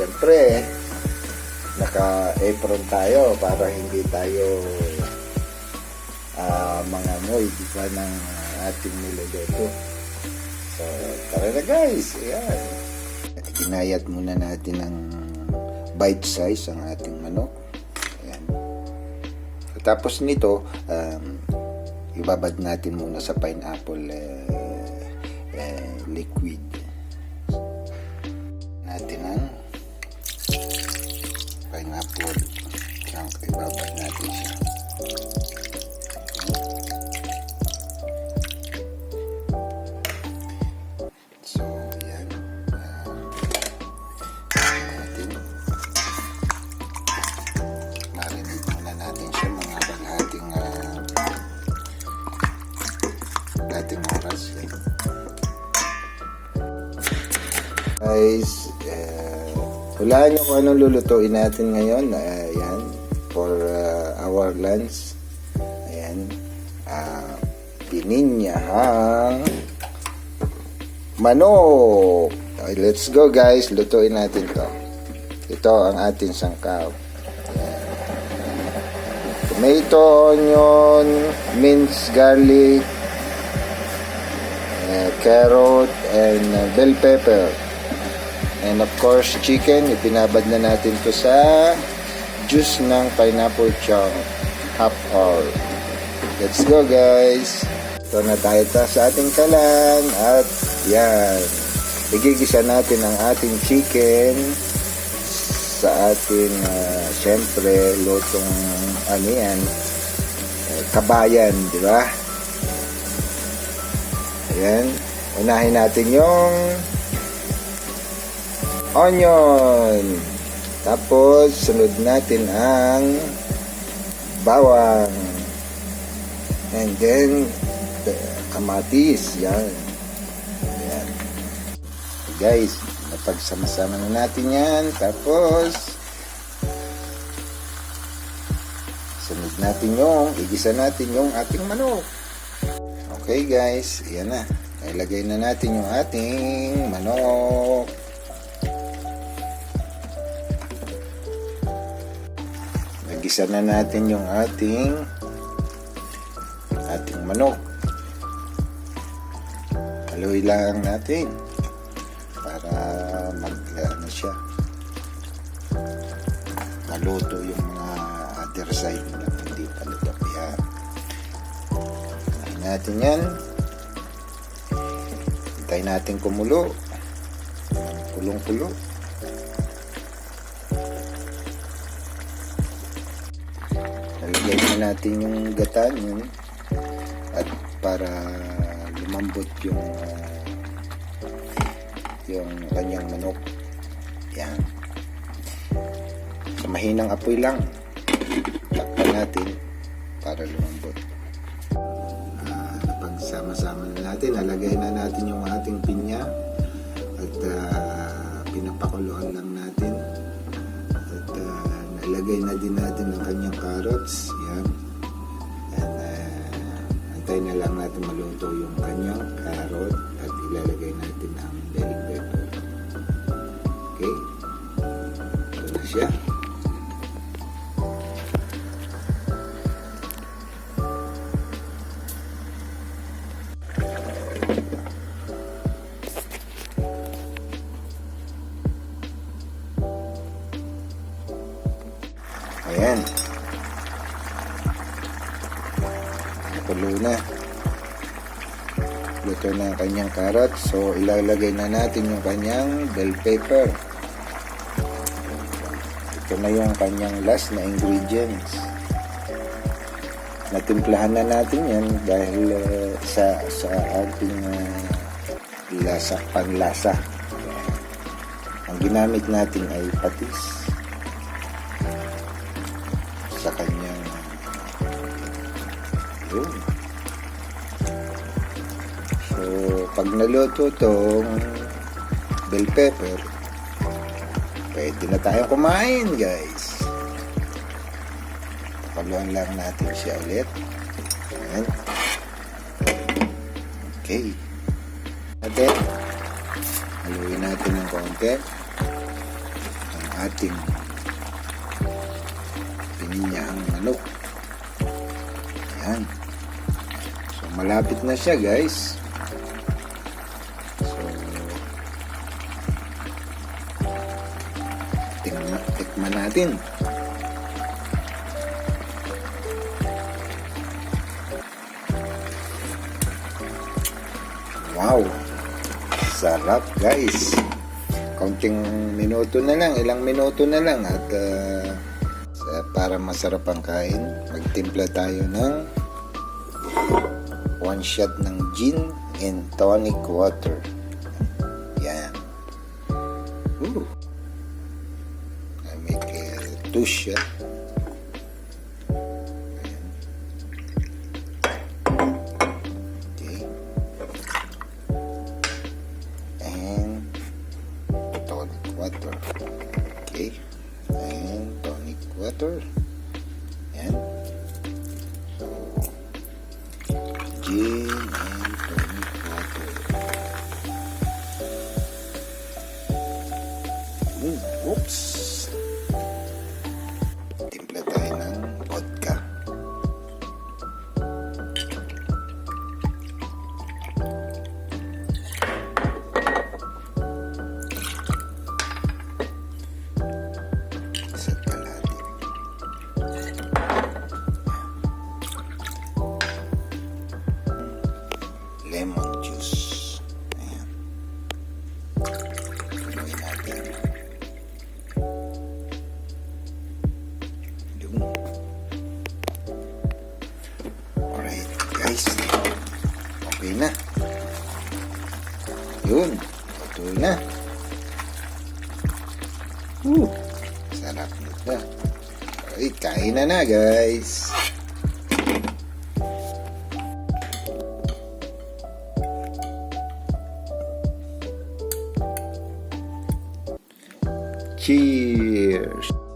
Siyempre, naka-apron tayo para hindi tayo ah mga moy, di ba, ng ating niluluto. So, tara na guys. Ayan. Ginayat muna natin ng bite size ang ating manok. Ayan. Tapos nito, um, ibabad natin muna sa pineapple eh, eh, liquid. Natin ang pineapple chunk. Ibabad natin siya. So, yan. Ah, natin. Muna natin siya mga kalahating uh, kalahating oras. Guys, uh, hulaan nyo kung anong lulutuin natin ngayon. Uh, yan. For uh, our lunch. Ayan. Uh, pininyahang manok. Okay, let's go guys. Lutuin natin to. Ito ang ating sangkaw. Ayan. Tomato, onion, minced garlic, eh, carrot, and uh, bell pepper. And of course, chicken. Ipinabad na natin to sa juice ng pineapple chunk. Half hour. Let's go guys. Ito na tayo ta sa ating kalan. At yan. Igigisa natin ang ating chicken sa ating uh, syempre lutong ano yan eh, kabayan, di ba? Ayan. Unahin natin yung onion. Tapos, sunod natin ang bawang. And then, the kamatis. Yan. Yan. Guys, napagsama-sama na natin yan. Tapos, sunod natin yung, igisa natin yung ating manok. Okay guys, yan na. Ilagay na natin yung ating manok. Nagisa na natin yung ating ating manok. Haluin lang natin para mag ano siya maluto yung mga other side na hindi pa luto. Yan. Haluin natin yan. Hintayin natin kumulo. Kulong-kulo. Nalagay na natin yung gatan yun. At para lumambot yung ah, yung kanyang manok. Yan. Sa mahinang apoy lang. Takpan natin para lumambot. Ah, napagsama-sama na natin, nalagay na natin yung ating pinya at ah, pinapakuluan lang natin. Nalagay na din natin ang kanyang carrots. Yan. And uh, antayin na lang natin maluto yung kanyang carrot at ilalagay natin ang bell pepper. Okay? Ito na siya. Nakulo na. Luto na ang kanyang carrot. So, ilalagay na natin yung kanyang bell pepper. Ito na yung kanyang last na ingredients. Natimplahan na natin yan dahil uh, sa, sa ating uh, lasa, panlasa. Ang ginamit natin ay patis yun. So, pag naluto tong bell pepper, pwede na tayong kumain, guys. Paluan lang natin siya ulit. Ayan. Okay. Natin. Haluin natin ng konti. ating pininyahang manok. Malapit na siya, guys. So, tingnan, tikman natin. Wow! Sarap, guys. Kaunting minuto na lang, ilang minuto na lang at sa- para masarap ang kain, magtimpla tayo ng one shot ng gin and tonic water. Yan. Ooh. I make uh, two shot. Okay. And tonic water. Okay. And tonic water. Na. Woo. Sarap nito. Alright, kain na na, guys. Cheers!